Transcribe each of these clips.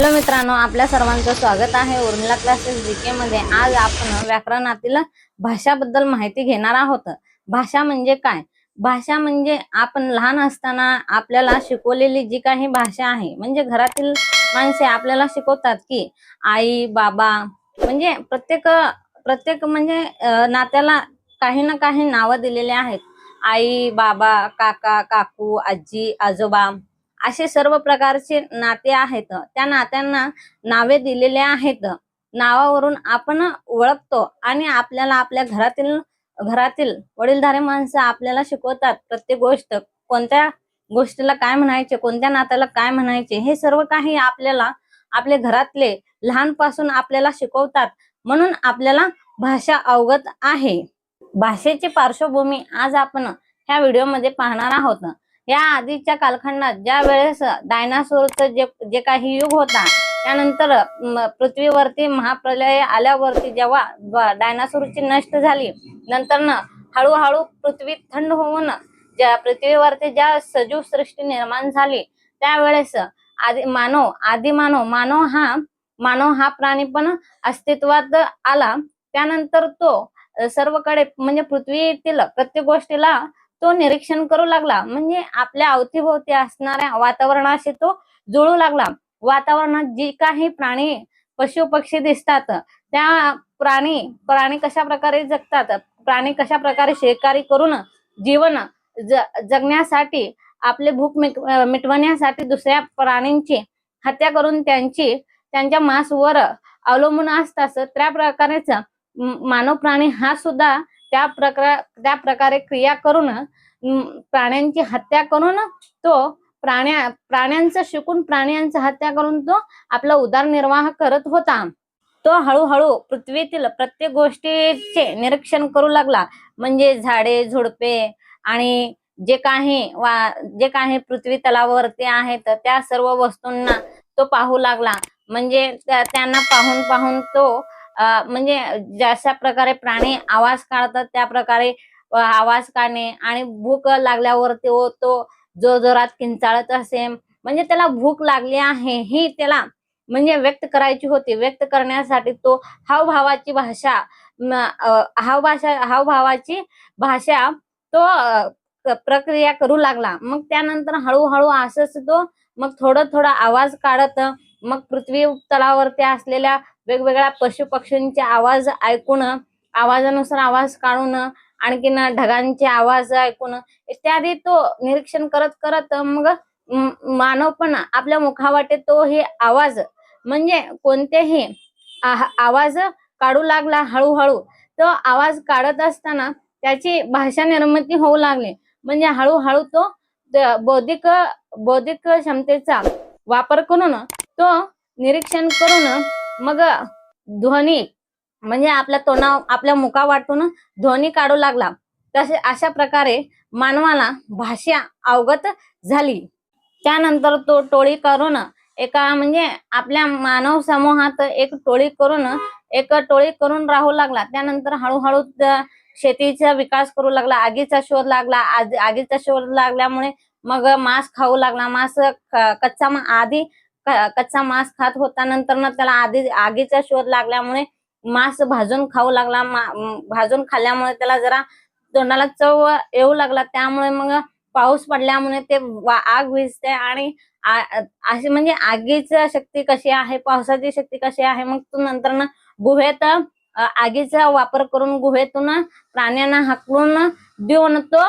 Hello मित्रांनो आपल्या सर्वांचं स्वागत आहे उर्मिला क्लासेस जीके मध्ये. आज आपण व्याकरणातील भाषाबद्दल माहिती घेणार आहोत. भाषा म्हणजे काय? भाषा म्हणजे आपण लहान असताना आपल्याला शिकवलेली जी काही भाषा आहे म्हणजे घरातील माणसे आपल्याला शिकवतात की आई बाबा म्हणजे प्रत्येक प्रत्येक म्हणजे नात्याला काही ना काही नावं दिलेली आहेत. आई बाबा काका काकू आजी आजोबा असे सर्व प्रकारचे नाते आहेत. त्या नात्यांना नावे दिलेले आहेत. नावावरून आपण ओळखतो आणि आपल्याला आपल्या घरातील घरातील वडीलधारे माणसं आपल्याला शिकवतात प्रत्येक गोष्ट. कोणत्या गोष्टीला काय म्हणायचे कोणत्या नात्याला काय म्हणायचे हे सर्व काही आपल्याला आपले घरातले लहानपासून आपल्याला शिकवतात. म्हणून आपल्याला भाषा अवगत आहे. भाषेची पार्श्वभूमी आज आपण ह्या व्हिडिओमध्ये पाहणार आहोत. या आधीच्या कालखंडात ज्या वेळेस डायनासोरचं जे जे काही युग होता त्यानंतर पृथ्वीवरती महाप्रलय आल्यावरती जेव्हा डायनासोरची नष्ट झाली नंतर हळूहळू पृथ्वी थंड होऊन ज्या पृथ्वीवरती ज्या सजीव सृष्टी निर्माण झाली त्यावेळेस आदि मानव आदि मानव मानव हा मानव हा प्राणी पण अस्तित्वात आला. त्यानंतर तो सर्वकडे म्हणजे पृथ्वीतील प्रत्येक गोष्टीला तो निरीक्षण करू लागला. म्हणजे आपल्या अवतीभोवती असणाऱ्या वातावरणाशी तो जुळू लागला. वातावरणात जी काही प्राणी पशु पक्षी दिसतात त्या प्राणी प्राणी कशा प्रकारे जगतात प्राणी कशा प्रकारे शिकारी करून जीवन जगण्यासाठी आपले भूक मिट- मिटवण्यासाठी दुसऱ्या प्राणींची हत्या करून त्यांची त्यांच्या मांसवर अवलंबून असतात. त्या प्रकारेच मानव प्राणी हा सुद्धा त्या प्रकार त्या प्रकारे क्रिया करून प्राण्यांची हत्या करून तो प्राण्या प्राण्यांचं शिकून प्राण्यांची हत्या करून तो आपला उदरनिर्वाह करत होता. तो हळूहळू पृथ्वीतील प्रत्येक गोष्टीचे निरीक्षण करू लागला. म्हणजे झाडे झुडपे आणि जे काही वा जे काही पृथ्वी तलावरती आहेत त्या सर्व वस्तूंना तो पाहू लागला. म्हणजे त्यांना पाहून पाहून तो म्हणजे जशा प्रकारे प्राणी आवाज काढतात त्या प्रकारे आवाज काढणे आणि भूक लागल्यावर तो तो जो जोरात किंचाळत असे. म्हणजे त्याला भूक लागली आहे ही त्याला म्हणजे व्यक्त करायची होती. व्यक्त करण्यासाठी तो हावभावाची भाषा हावभाषा हावभावाची भाषा तो प्रक्रिया करू लागला. मग त्यानंतर हळूहळू असंच तो मग थोडं थोडा आवाज काढत मग पृथ्वी तलावरती असलेल्या वेगवेगळ्या पशु आवाज ऐकून आवाजानुसार आवाज काढून आणखीन ढगांचे आवाज ऐकून इत्यादी तो निरीक्षण करत करत मग मानव पण आपल्या मुखावाटे तो हे आवाज म्हणजे कोणतेही आवाज काढू लागला हळूहळू तो आवाज काढत असताना त्याची भाषा निर्मिती होऊ लागली. म्हणजे हळूहळू तो बौद्धिक बौद्धिक क्षमतेचा वापर करून तो निरीक्षण करून मग ध्वनी म्हणजे आपल्या तोंडा आपल्या मुखा वाटून ध्वनी काढू लागला. तसे अशा प्रकारे मानवाला भाषा अवगत झाली. त्यानंतर तो टोळी करून एका म्हणजे आपल्या मानव समूहात एक टोळी करून एक टोळी करून राहू लागला. त्यानंतर हळूहळू शेतीचा विकास करू लागला आगीचा शोध लागला आगीचा शोध लागल्यामुळे मग मांस खाऊ लागला. मांस कच्चा मा- आधी कच्चा मांस खात होता नंतर ना त्याला आधी आगीचा शोध लागल्यामुळे मांस भाजून खाऊ लागला. भाजून खाल्ल्यामुळे त्याला जरा तोंडाला चव येऊ लागला. त्यामुळे मग पाऊस पडल्यामुळे ते आग विजते आणि अशी म्हणजे आगीची शक्ती कशी आहे पावसाची शक्ती कशी आहे मग तो नंतर ना गुहेत आगीचा वापर करून गुहेतून प्राण्यांना हकलून देऊन तो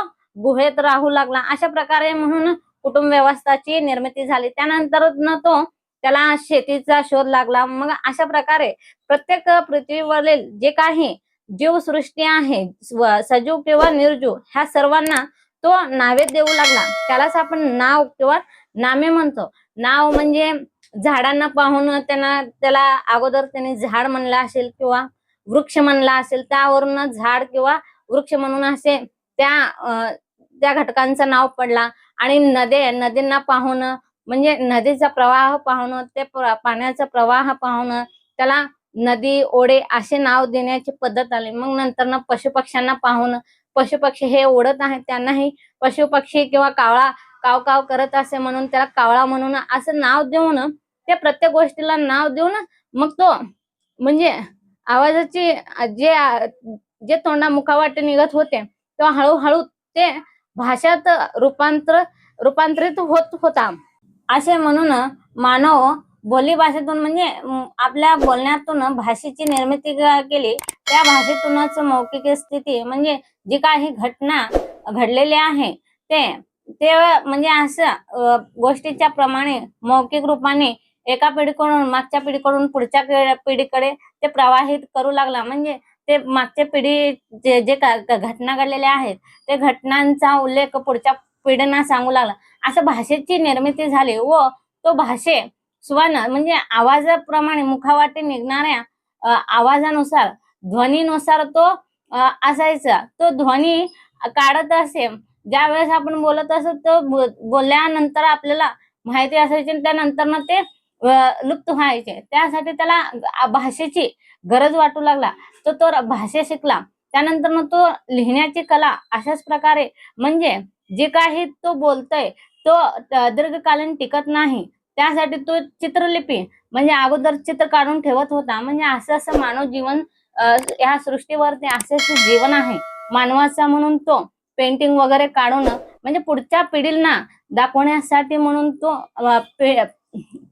गुहेत राहू लागला. अशा प्रकारे म्हणून कुटुंब व्यवस्थाची निर्मिती झाली. त्यानंतर न तो त्याला शेतीचा शोध लागला. मग अशा प्रकारे प्रत्येक पृथ्वीवरील जे काही जीवसृष्टी आहे सजीव किंवा निर्जीव ह्या सर्वांना तो नावे देऊ लागला. त्यालाच आपण नाव किंवा नामे म्हणतो. नाव म्हणजे झाडांना पाहून त्यांना त्याला अगोदर त्यांनी झाड म्हणला असेल किंवा वृक्ष म्हणला असेल त्यावरून झाड किंवा वृक्ष म्हणून असे त्या त्या घटकांचं नाव पडला. आणि नदे नदींना पाहून म्हणजे नदीचा प्रवाह पाहून ते पाण्याचा प्रवाह पाहून त्याला नदी ओढे असे नाव देण्याची पद्धत आली. मग नंतर ना पशुपक्ष्यांना पाहून पशुपक्षी हे ओढत आहेत त्यांनाही पशुपक्षी किंवा कावळा काव काव करत असे म्हणून त्याला कावळा म्हणून असं नाव देऊन ते प्रत्येक गोष्टीला नाव देऊन मग तो म्हणजे आवाजाची जे जे तोंडा मुखावाटे निघत होते तेव्हा हळूहळू ते भाषात रूपांतर रूपांतरित होत होता. असे म्हणून मानव बोली भाषेतून म्हणजे आपल्या बोलण्यातून भाषेची निर्मिती केली. त्या भाषेतूनच मौखिक स्थिती म्हणजे जी काही घटना घडलेली आहे ते ते म्हणजे असं गोष्टीच्या प्रमाणे मौखिक रूपाने एका पिढीकडून मागच्या पिढीकडून पुढच्या पिढीकडे ते प्रवाहित करू लागला. म्हणजे ते मागच्या पिढी जे जे घटना घडलेल्या आहेत ते घटनांचा उल्लेख पुढच्या पिढींना सांगू लागला. असं भाषेची निर्मिती झाली व तो भाषे स्वन म्हणजे आवाजाप्रमाणे मुखावाटे निघणाऱ्या आवाजानुसार ध्वनीनुसार तो असायचा. तो ध्वनी काढत असे ज्या वेळेस आपण बोलत असत तो बोलल्यानंतर आपल्याला माहिती असायची त्यानंतर ना ते लुप्त व्हायचे. त्यासाठी त्याला भाषेची गरज वाटू लागला. तो तो भाषा शिकला. त्यानंतर मग तो लिहिण्याची कला अशाच प्रकारे म्हणजे जे काही तो बोलतोय तो दीर्घकालीन टिकत नाही. त्यासाठी तो चित्रलिपी म्हणजे अगोदर चित्र काढून ठेवत होता. म्हणजे असं असं मानव जीवन ह्या सृष्टीवरती असे असे जीवन आहे. मानवाचा म्हणून तो पेंटिंग वगैरे काढून म्हणजे पुढच्या पिढीला दाखवण्यासाठी म्हणून तो पे-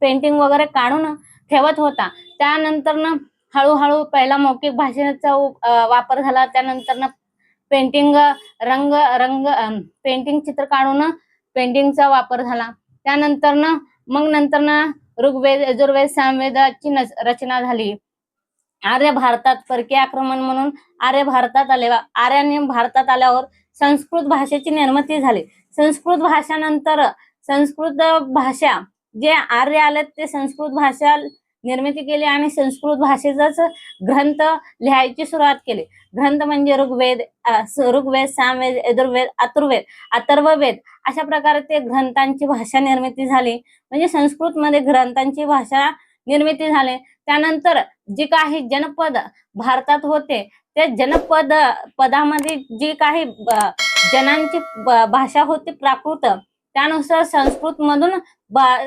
पेंटिंग वगैरे काढून ठेवत होता. त्यानंतर ना हळूहळू पहिला मौखिक भाषेचा वापर झाला. त्यानंतर ना पेंटिंग रंग रंग पेंटिंग चित्र काढून पेंटिंगचा वापर झाला. त्यानंतर ना मग नंतर ना ऋग्वेद यजुर्वेद सामवेदाची रचना झाली. आर्य भारतात परकीय आक्रमण म्हणून आर्य भारतात आले आर्याने भारतात आल्यावर संस्कृत भाषेची निर्मिती झाली. संस्कृत भाषानंतर संस्कृत भाषा जे आर्य आलेत ते संस्कृत भाषा निर्मिती केली आणि संस्कृत भाषेचाच ग्रंथ लिहायची सुरुवात केली. ग्रंथ म्हणजे ऋग्वेद ऋग्वेद सामवेद यजुर्वेद अथर्ववेद अथर्ववेद अशा प्रकारे ते ग्रंथांची भाषा निर्मिती झाली. म्हणजे संस्कृतमध्ये ग्रंथांची भाषा निर्मिती झाली. त्यानंतर जे काही जनपद भारतात होते ते जनपद पदामध्ये जी काही जनांची भाषा होती प्राकृत त्यानुसार संस्कृत मधून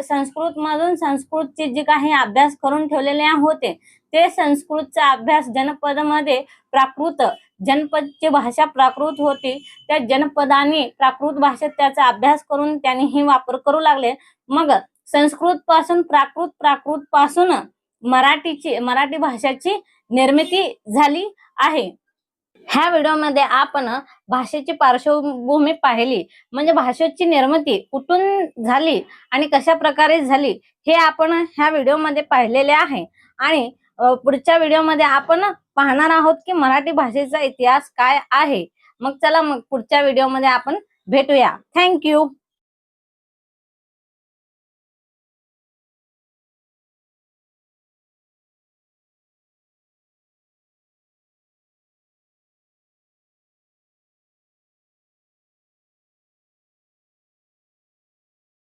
संस्कृत मधून संस्कृतचे जे काही अभ्यास करून ठेवलेले होते ते संस्कृतचा अभ्यास जनपदमध्ये प्राकृत जनपदची भाषा प्राकृत होती. त्या जनपदाने प्राकृत भाषेत त्याचा अभ्यास करून त्यांनी हे वापर करू लागले. मग संस्कृत पासून प्राकृत प्राकृत पासून मराठीची मराठी भाषेची निर्मिती झाली आहे. ह्या व्हिडिओमध्ये आपण भाषेची पार्श्वभूमी पाहिली म्हणजे भाषेची निर्मिती कुठून झाली आणि कशा प्रकारे झाली हे आपण ह्या व्हिडिओमध्ये पाहिलेले आहे. आणि पुढच्या व्हिडिओमध्ये आपण पाहणार आहोत की मराठी भाषेचा इतिहास काय आहे. मग चला मग पुढच्या व्हिडिओमध्ये आपण भेटूया. थँक्यू